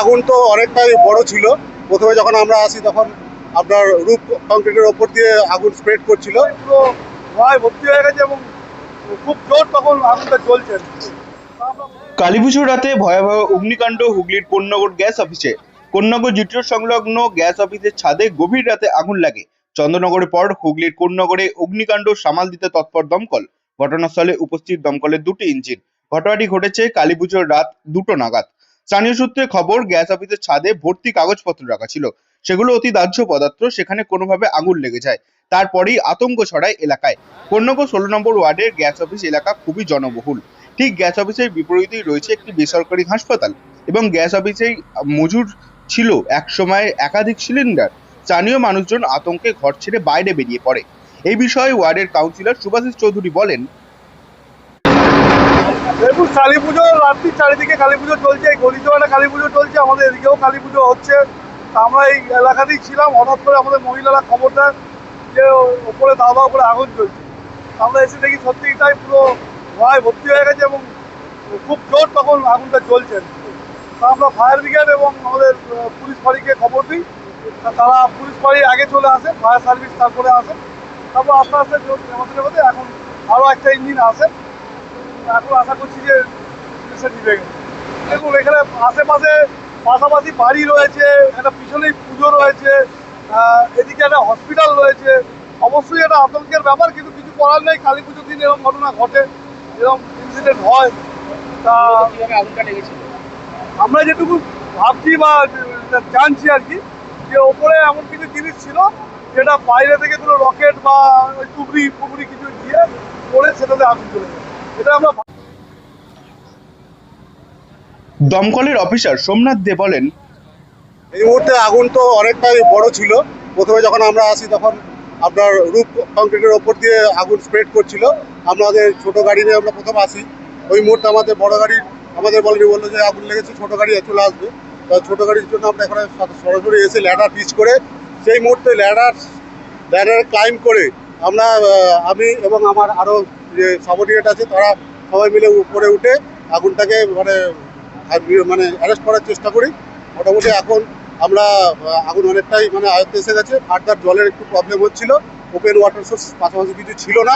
আগুন তো অনেকটাই বড় ছিল। প্রথমে যখন আমরা আসি তখন আপনার রূপ কংক্রিটের ওপর দিয়ে আগুন স্প্রেড করছিল। পুরো ধোঁয়ায় ভর্তি হয়ে গেছে এবং খুব জোর তখন আগুনটা জ্বলছে। কালীপুজোর রাতে ভয়াবহ অগ্নিকাণ্ড হুগলির কোন্নগর গ্যাস অফিসে। কোন্নগর জিটিও সংলগ্ন গ্যাস অফিসের ছাদে গভীর রাতে আগুন লাগে। চন্দ্রনগরের পর হুগলির কোন্নগরে অগ্নিকাণ্ড সামাল দিতে তৎপর দমকল। ঘটনাস্থলে উপস্থিত দমকলের দুটি ইঞ্জিন। ঘটনাটি ঘটেছে কালীপুজোর রাত দুটো নাগাদ। স্থানীয় সূত্রে খবর, গ্যাস অফিসের ছাদে ভর্তি কাগজপত্র রাখা ছিল। সেগুলো অতি দাহ্য পদার্থ, সেখানে কোনোভাবে আগুন লেগে যায়। তারপরেই আতঙ্ক ছড়ায় এলাকায়। কোন্নগর ষোলো নম্বর ওয়ার্ডের গ্যাস অফিস এলাকা খুবই জনবহুল। ঠিক গ্যাস অফিসের বিপরীতেই রয়েছে একটি বেসরকারি হাসপাতাল এবং গ্যাস অফিসেই মজুর ছিল এক সময় একাধিক সিলিন্ডার। স্থানীয় মানুষজন আতঙ্কে ঘর ছেড়ে বাইরে বেরিয়ে পড়ে। এই বিষয়ে ওয়ার্ডের কাউন্সিলর সুভাষিস চৌধুরী বলেন দেখুন, কালী পুজো, রাত্রি চারিদিকে কালী পুজো চলছে, এই একটা কালী পুজো চলছে, আমাদের এদিকেও কালী পুজো হচ্ছে। আমরা এই এলাকাতেই ছিলাম, হঠাৎ করে আমাদের মহিলারা খবর দেয় যে ওপরে দাওয়া দাওয়া করে আগুন চলছে আমরা এসে দেখি সত্যি তাই পুরো ধোঁয়ায় ভর্তি হয়ে গেছে এবং খুব জোর তখন আগুনটা জ্বলছে। তা আমরা ফায়ার ব্রিগেড এবং আমাদের পুলিশ ফাঁড়িকে খবর দিই। তারা পুলিশ ফাঁড়ি আগে চলে আসে, ফায়ার সার্ভিস তারপরে আসে। তারপর আস্তে আস্তে এখন আরও একটা ইঞ্জিন আসে। এখন আশা করছি যে দেখুন, এখানে আশেপাশে পাশাপাশি বাড়ি রয়েছে, একটা পিছনেই পুজো রয়েছে এদিকে একটা হসপিটাল রয়েছে। অবশ্যই একটা আতঙ্কের ব্যাপার, কিন্তু কিছু করার নেই। কালী পুজোর দিন এরকম ঘটনা ঘটে, এরকম ইনসিডেন্ট হয়। তা আমরা যেটুকু ভাবছি বা জানছি আর কি, যে ওপরে এমন কিছু জিনিস ছিল, যেটা বাইরে থেকে কোনো রকেট বা ওই টুকরি ফুকরি কিছু দিয়ে পড়ে সেটাতে আগুন চলে যায় এটা আমরা দমকলের অফিসার সোমনাথ দে বলেন, এই মুহূর্তে আগুন তো অনেকটাই বড় ছিল। প্রথমে যখন আমরা আসি তখন আপনার রূপ কংক্রিটের ওপর দিয়ে আগুন স্প্রেড করছিল। আমাদের ছোট গাড়ি নিয়ে আমরা প্রথম আসি। ওই মুহূর্তে আমাদের বড় গাড়ি, আমাদের বলনি বলল যে আগুন লেগেছে, ছোট গাড়ি চলে আসবে। ছোট গাড়ির জন্য আমরা এখানে সরাসরি এসে ল্যাডার পিচ করে সেই মুহূর্তে ল্যাডার ল্যাডার ক্লাইম করে আমরা আমি এবং আমার আরও যে সাবঅর্ডিনেট আছে তারা সবাই মিলে উপরে উঠে আগুনটাকে মানে মানে অ্যারেস্ট করার চেষ্টা করি। মোটামুটি এখন আমরা আগুন অনেকটাই মানে আয়ত্তে এসে গেছে। ফার্দার জলের একটু প্রবলেম হচ্ছিল। ওপেন ওয়াটার সোর্স পাশাপাশি কিছু ছিল না।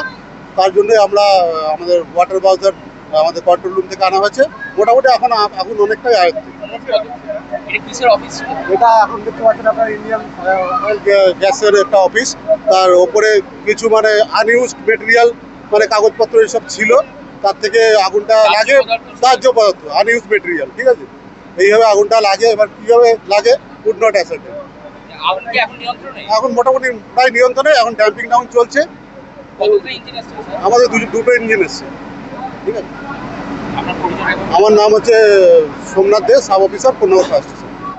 তার জন্য আমরা আমাদের ওয়াটার বাউজার আমাদের কন্ট্রোল রুম থেকে আনা হয়েছে। মোটামুটি এখন আগুন অনেকটাই আয়ত্তে। এটা এখন দেখতে পাচ্ছেন আপনার ইন্ডিয়ান গ্যাসের একটা অফিস তার ওপরে কিছু মানে আনইউজ মেটেরিয়াল মানে কাগজপত্র এসব ছিল তার থেকে আগুনটা লাগে দাহ্য পদার্থ আনইউজ মেটেরিয়াল ঠিক আছে? এইভাবে আগুনটা লাগে এবার কীভাবে লাগে উড নট অ্যাসেট এখন মোটামুটি প্রায় নিয়ন্ত্রণে এখন ড্যাম্পিং ডাউন চলছে। আমাদের দুটো ইঞ্জিন এসছে। ঠিক আছে? আমার নাম হচ্ছে সোমনাথ দে সাব অফিসার পনেরো ফার্স্ট